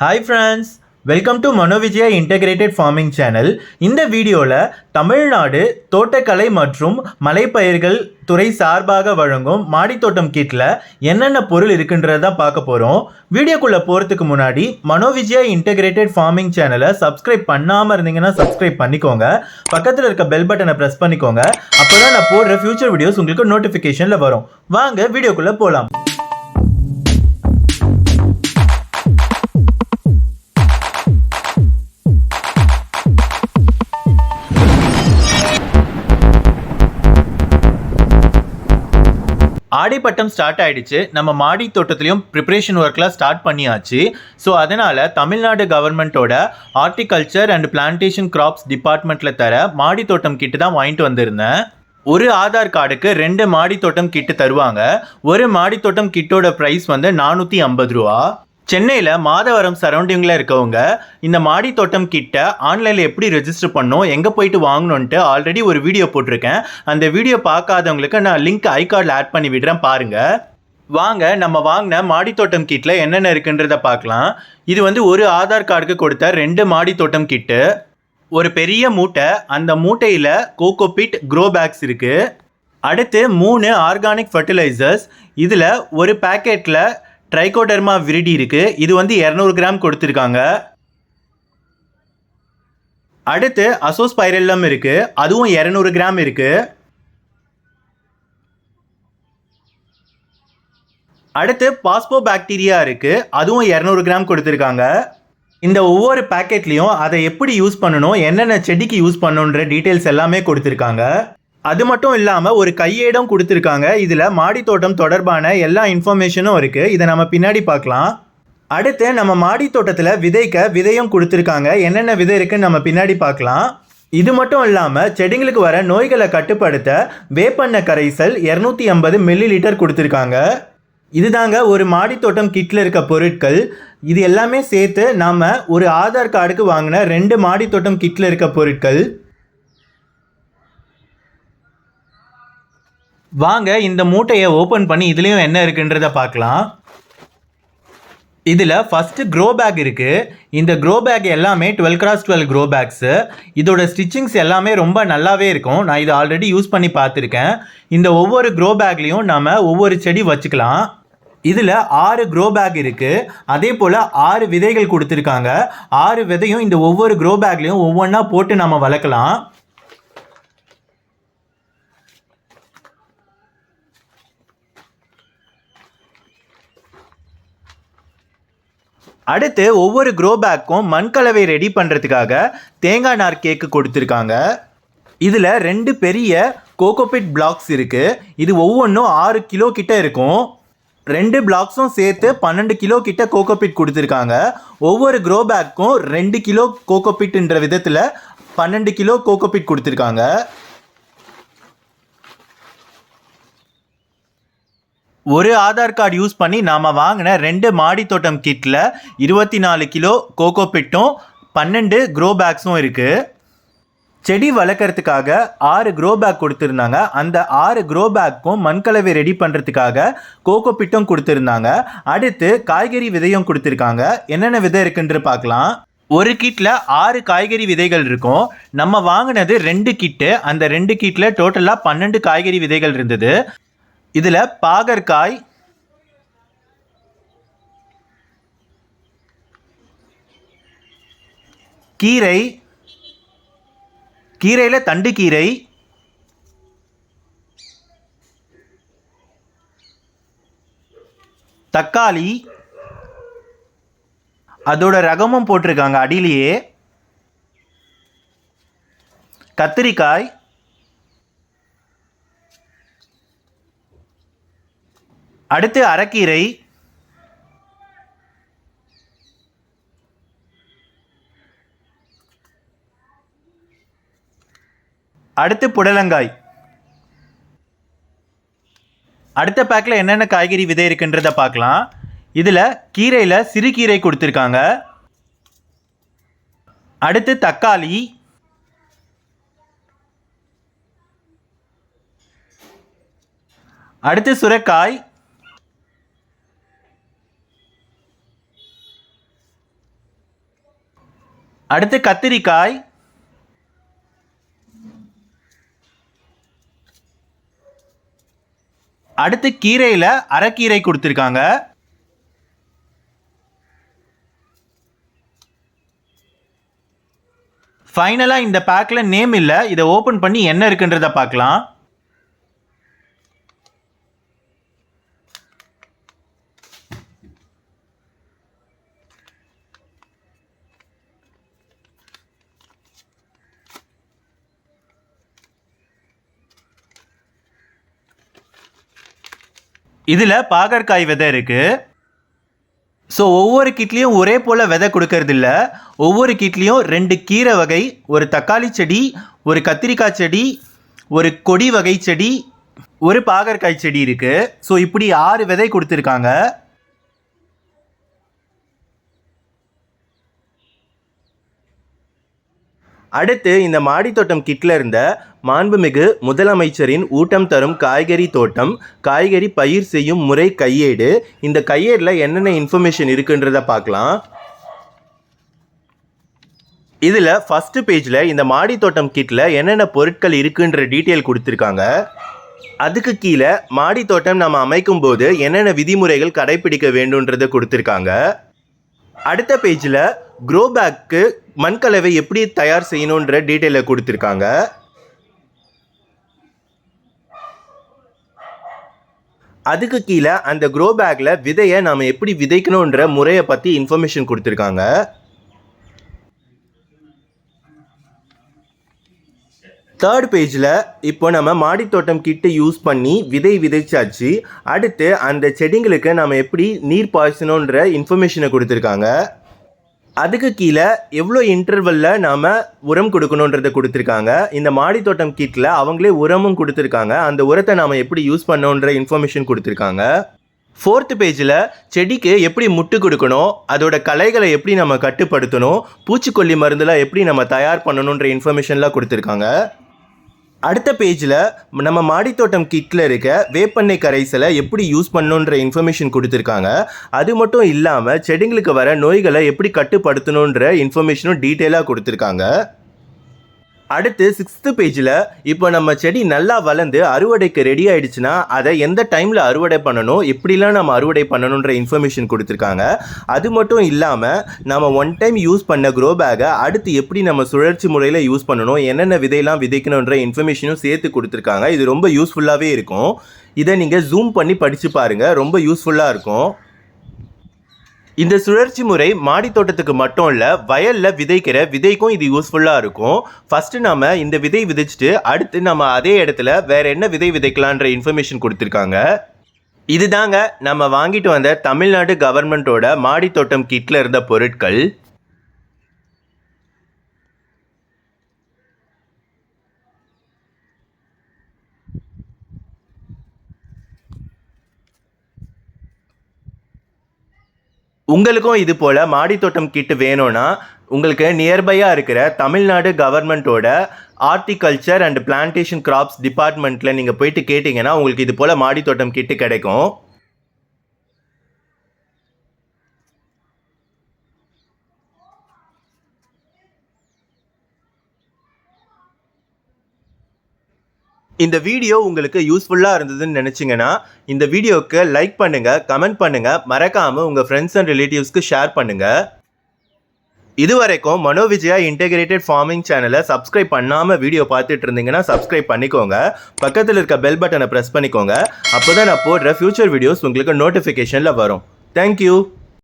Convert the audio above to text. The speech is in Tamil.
Hi friends welcome to Manovijaya integrated farming channel இந்த வீடியோவில் தமிழ்நாடு தோட்டக்கலை மற்றும் மலைப்பயிர்கள் துறை சார்பாக வழங்கும் மாடித்தோட்டம் கிட்டில் என்னென்ன பொருள் இருக்குன்றத பார்க்க போகிறோம் வீடியோக்குள்ளே போகிறதுக்கு முன்னாடி மனோவிஜயா இன்டகிரேட்டட் ஃபார்மிங் சேனலை சப்ஸ்கிரைப் பண்ணாமல் இருந்தீங்கன்னா சப்ஸ்கிரைப் பண்ணிக்கோங்க. பக்கத்தில் இருக்க பெல் பட்டனை ப்ரெஸ் பண்ணிக்கோங்க. அப்போ தான் நான் போடுற ஃபியூச்சர் வீடியோஸ் உங்களுக்கு நோட்டிஃபிகேஷனில் வரும். வாங்க வீடியோக்குள்ளே போகலாம் ஆடிப்பட்டம் ஸ்டார்ட் ஆயிடுச்சு. நம்ம மாடி தோட்டத்துலையும் ப்ரிப்பரேஷன் ஒர்க்லாம் ஸ்டார்ட் பண்ணியாச்சு. ஸோ அதனால் தமிழ்நாடு கவர்மெண்ட்டோட ஹார்டிகல்ச்சர் அண்ட் பிளான்டேஷன் கிராப்ஸ் டிபார்ட்மெண்ட்டில் தர மாடி தோட்டம் கிட்டு தான் வாங்கிட்டு வந்திருந்தேன். ஒரு ஆதார் கார்டுக்கு ரெண்டு மாடி தோட்டம் கிட்டு தருவாங்க. ஒரு மாடி தோட்டம் கிட்டோட ப்ரைஸ் வந்து நானூற்றி ஐம்பது ரூபா. சென்னையில் மாதவரம் சரௌண்டிங்கில் இருக்கவங்க இந்த மாடி தோட்டம் கிட்ட ஆன்லைனில் எப்படி ரெஜிஸ்டர் பண்ணோம் எங்கே போயிட்டு வாங்கணுன்ட்டு ஆல்ரெடி ஒரு வீடியோ போட்டிருக்கேன். அந்த வீடியோ பார்க்காதவங்களுக்கு நான் லிங்க் ஐகார்டில் ஆட் பண்ணி விடுறேன் பாருங்கள் வாங்க நம்ம வாங்கின மாடி தோட்டம் கிட்டில் என்னென்ன இருக்குன்றத பார்க்கலாம். இது வந்து ஒரு ஆதார் கார்டுக்கு கொடுத்த ரெண்டு மாடி தோட்டம் கிட்டு ஒரு பெரிய மூட்டை அந்த மூட்டையில் கோகோபிட் க்ரோ பேக்ஸ் இருக்குது அடுத்து மூணு ஆர்கானிக் ஃபர்டிலைசர்ஸ் இதில் ஒரு பேக்கெட்டில் ட்ரைகோடெர்மா விரிடி இருக்குது இது வந்து இரநூறு கிராம் கொடுத்துருக்காங்க. அடுத்து அசோஸ்பைரல்லம் இருக்குது அதுவும் இரநூறு கிராம் இருக்குது அடுத்து பாஸ்போ பாக்டீரியா இருக்குது அதுவும் இரநூறு கிராம் கொடுத்துருக்காங்க. இந்த ஒவ்வொரு பேக்கெட்லேயும் அதை எப்படி யூஸ் பண்ணணும் என்னென்ன செடிக்கு யூஸ் பண்ணணுன்ற டீட்டெயில்ஸ் எல்லாமே கொடுத்துருக்காங்க. அது மட்டும் இல்லாமல் ஒரு கையேடும் கொடுத்துருக்காங்க. இதில் மாடி தோட்டம் தொடர்பான எல்லா இன்ஃபர்மேஷனும் இருக்குது இதை நம்ம பின்னாடி பார்க்கலாம். அடுத்து நம்ம மாடி தோட்டத்தில் விதைக்க விதையும் கொடுத்துருக்காங்க. என்னென்ன விதை இருக்குன்னு நம்ம பின்னாடி பார்க்கலாம். இது மட்டும் இல்லாமல் செடிங்களுக்கு வர நோய்களை கட்டுப்படுத்த வேப்பெண்ணெய் கரைசல் இரநூத்தி ஐம்பது மில்லி லிட்டர் கொடுத்துருக்காங்க. இதுதாங்க ஒரு மாடி தோட்டம் கிட்டில் இருக்க பொருட்கள். இது எல்லாமே சேர்த்து நாம் ஒரு ஆதார் கார்டுக்கு வாங்கின ரெண்டு மாடி தோட்டம் கிட்டில் இருக்க பொருட்கள். வாங்க இந்த மூட்டையை ஓப்பன் பண்ணி இதுலேயும் என்ன இருக்குன்றத பார்க்கலாம். இதில் ஃபஸ்ட்டு க்ரோ பேக் இருக்குது இந்த க்ரோ பேக் எல்லாமே twelve cross twelve grow bags இதோட ஸ்டிச்சிங்ஸ் எல்லாமே ரொம்ப நல்லாவே இருக்கும். நான் இதை ஆல்ரெடி யூஸ் பண்ணி பார்த்துருக்கேன். இந்த ஒவ்வொரு க்ரோ பேக்லேயும் நாம் ஒவ்வொரு செடி வச்சுக்கலாம். இதில் ஆறு க்ரோ பேக் இருக்குது அதே போல் ஆறு விதைகள் கொடுத்துருக்காங்க. ஆறு விதையும் இந்த ஒவ்வொரு க்ரோ பேக்லேயும் ஒவ்வொன்றா போட்டு நம்ம வளர்க்கலாம். அடுத்து ஒவ்வொரு க்ரோ பேக்கும் மண் கலவை ரெடி பண்ணுறதுக்காக தேங்காய் நார் கேக்கு கொடுத்துருக்காங்க. இதில் ரெண்டு பெரிய கோகோபிட் பிளாக்ஸ் இருக்குது இது ஒவ்வொன்றும் ஆறு கிலோ கிட்ட இருக்கும். ரெண்டு பிளாக்ஸும் சேர்த்து பன்னெண்டு கிலோ கிட்ட கோகோபிட் கொடுத்துருக்காங்க. ஒவ்வொரு க்ரோ பேக்கும் ரெண்டு கிலோ கோகோபிட்ன்ற விதத்தில் பன்னெண்டு கிலோ கோகோபிட் கொடுத்துருக்காங்க. ஒரு ஆதார் கார்டு யூஸ் பண்ணி நாம் வாங்கின ரெண்டு மாடி தோட்டம் கிட்டில் இருபத்தி நாலு கிலோ கோகோ பிட்டும் பன்னெண்டு க்ரோ பேக்ஸும் இருக்குது செடி வளர்க்குறதுக்காக ஆறு க்ரோ பேக் கொடுத்துருந்தாங்க. அந்த ஆறு க்ரோ பேக்கும் மண்கலவை ரெடி பண்ணுறதுக்காக கோகோ பிட்டும் கொடுத்துருந்தாங்க. அடுத்து காய்கறி விதையும் கொடுத்துருக்காங்க. என்னென்ன விதை இருக்குன்று பார்க்கலாம். ஒரு கிட்டில் ஆறு காய்கறி விதைகள் இருக்கும். நம்ம வாங்கினது ரெண்டு கிட்டு. அந்த ரெண்டு கிட்டில் டோட்டலாக பன்னெண்டு காய்கறி விதைகள் இருந்தது. இதில் பாகற்காய் கீரை கீரையில் தண்டு கீரை தக்காளி அதோட ரகமும் போட்டிருக்காங்க அடியிலேயே. கத்திரிக்காய் அடுத்து அரைக்கீரை அடுத்து புடலங்காய். அடுத்த பேக்கில் என்னென்ன காய்கறி விதை இருக்குன்றத பார்க்கலாம். இதில் கீரையில் சிறுகீரை கொடுத்துருக்காங்க. அடுத்து தக்காளி. அடுத்து சுரைக்காய். அடுத்து கத்திரிக்காய். அடுத்து கீரையில் அரைக்கீரை கொடுத்துருக்காங்க. ஃபைனலாக இந்த பேக்கில் நேம் இல்லை. இதை ஓப்பன் பண்ணி என்ன இருக்குன்றதை பார்க்கலாம். இதில் பாகற்காய் விதை இருக்குது ஸோ ஒவ்வொரு கிட்லேயும் ஒரே போல் விதை கொடுக்கறதில்ல. ஒவ்வொரு கிட்லேயும் ரெண்டு கீரை வகை ஒரு தக்காளி செடி ஒரு கத்திரிக்காய் செடி ஒரு கொடி வகை செடி ஒரு பாகற்காய் செடி இருக்குது ஸோ இப்படி ஆறு விதை கொடுத்துருக்காங்க. அடுத்து இந்த மாடித்தோட்டம் கிட்ல இருந்த மாண்புமிகு முதலமைச்சரின் ஊட்டம் தரும் காய்கறி தோட்டம் காய்கறி பயிர் செய்யும் முறை கையேடு. இந்த கையேடில் என்னென்ன இன்ஃபர்மேஷன் இருக்குன்றத பார்க்கலாம். இதில் ஃபஸ்ட்டு பேஜில் இந்த மாடித்தோட்டம் கிட்டில் என்னென்ன பொருட்கள் இருக்குன்ற டீட்டெயில் கொடுத்துருக்காங்க. அதுக்கு கீழே மாடித்தோட்டம் நம்ம அமைக்கும் போது என்னென்ன விதிமுறைகள் கடைபிடிக்க வேண்டுன்றதை கொடுத்துருக்காங்க. அடுத்த பேஜில் க்ரோ பேக்கு மண்கலவை எப்படி தயார் செய்யணுன்ற டீட்டெயிலை கொடுத்துருக்காங்க. அதுக்கு கீழே அந்த க்ரோ பேக்கில் விதையை நாம் எப்படி விதைக்கணுன்ற முறையை பற்றி இன்ஃபர்மேஷன் கொடுத்துருக்காங்க. தேர்ட் பேஜில் இப்போ நம்ம மாடித்தோட்டம் கிட்ட யூஸ் பண்ணி விதை விதைச்சாச்சு. அடுத்து அந்த செடிங்களுக்கு நம்ம எப்படி நீர் பாய்ச்சணுன்ற இன்ஃபர்மேஷனை கொடுத்துருக்காங்க. அதுக்கு கீழே எவ்வளோ இன்டர்வலில் நாம் உரம் கொடுக்கணுன்றதை கொடுத்துருக்காங்க. இந்த மாடித்தோட்டம் கிட்டில் அவங்களே உரமும் கொடுத்துருக்காங்க. அந்த உரத்தை நாம் எப்படி யூஸ் பண்ணோன்ற இன்ஃபர்மேஷன் கொடுத்துருக்காங்க. ஃபோர்த்து பேஜில் செடிக்கு எப்படி முட்டு கொடுக்கணும் அதோட களைகளை எப்படி நம்ம கட்டுப்படுத்தணும் பூச்சிக்கொல்லி மருந்துலாம் எப்படி நம்ம தயார் பண்ணணுன்ற இன்ஃபர்மேஷன்லாம் கொடுத்துருக்காங்க. அடுத்த பேஜில் நம்ம மாடித்தோட்டம் கிட்டில் இருக்க வேப்பெண்ணெய் கரைசலை எப்படி யூஸ் பண்ணணுன்ற இன்ஃபர்மேஷன் கொடுத்துருக்காங்க. அது மட்டும் இல்லாமல் செடிங்களுக்கு வர நோய்களை எப்படி கட்டுப்படுத்தணுன்ற இன்ஃபர்மேஷனும் டீட்டெயிலாக கொடுத்துருக்காங்க. அடுத்து சிக்ஸ்த்து பேஜில் இப்போ நம்ம செடி நல்லா வளர்ந்து அறுவடைக்கு ரெடி ஆயிடுச்சுன்னா அதை எந்த டைமில் அறுவடை பண்ணணும் எப்படிலாம் நம்ம அறுவடை பண்ணணுன்ற இன்ஃபர்மேஷன் கொடுத்துருக்காங்க. அது மட்டும் இல்லாமல் நம்ம ஒன் டைம் யூஸ் பண்ண க்ரோ பேக்கை அடுத்து எப்படி நம்ம சுழற்சி முறையில் யூஸ் பண்ணணும் என்னென்ன விதையெல்லாம் விதைக்கணுன்ற இன்ஃபர்மேஷனும் சேர்த்து கொடுத்துருக்காங்க. இது ரொம்ப யூஸ்ஃபுல்லாகவே இருக்கும். இதை நீங்கள் ஜூம் பண்ணி படித்து பாருங்கள் ரொம்ப யூஸ்ஃபுல்லாக இருக்கும். இந்த சுழற்சி முறை மாடி தோட்டத்துக்கு மட்டும் இல்லை வயலில் விதைக்கிற விதைக்கும் இது யூஸ்ஃபுல்லாக இருக்கும். ஃபஸ்ட்டு நம்ம இந்த விதை விதைச்சிட்டு அடுத்து நம்ம அதே இடத்துல வேற என்ன விதை விதைக்கலான்ற இன்ஃபர்மேஷன் கொடுத்துருக்காங்க. இதுதாங்க நம்ம வாங்கிட்டு வந்த தமிழ்நாடு கவர்மெண்ட்டோட மாடி தோட்டம் கிட்டில் இருந்த பொருட்கள். உங்களுக்கும் இது போல் மாடித்தோட்டம் கிட்டு வேணும்னா உங்களுக்கு நியர்பையாக இருக்கிற தமிழ்நாடு கவர்மெண்ட்டோட ஆர்டிகல்ச்சர் அண்ட் பிளான்டேஷன் கிராப்ஸ் டிபார்ட்மெண்ட்டில் நீங்கள் போயிட்டு கேட்டிங்கன்னா உங்களுக்கு இது போல் மாடித்தோட்டம் கிட்டு கிடைக்கும். இந்த வீடியோ உங்களுக்கு யூஸ்ஃபுல்லாக இருந்ததுன்னு நினச்சிங்கன்னா இந்த வீடியோவுக்கு லைக் பண்ணுங்கள் கமெண்ட் பண்ணுங்கள் மறக்காமல் உங்கள் ஃப்ரெண்ட்ஸ் அண்ட் ரிலேட்டிவ்ஸ்க்கு ஷேர் பண்ணுங்கள் இதுவரைக்கும் மனோவிஜயா இன்டெகிரேட்டட் ஃபார்மிங் சேனலை சப்ஸ்கிரைப் பண்ணாமல் வீடியோ பார்த்துட்டு இருந்தீங்கன்னா சப்ஸ்கிரைப் பண்ணிக்கோங்க. பக்கத்தில் இருக்க பெல் பட்டனை ப்ரெஸ் பண்ணிக்கோங்க. அப்போ தான் நான் போடுற ஃபியூச்சர் வீடியோஸ் உங்களுக்கு நோட்டிஃபிகேஷனில் வரும். தேங்க்யூ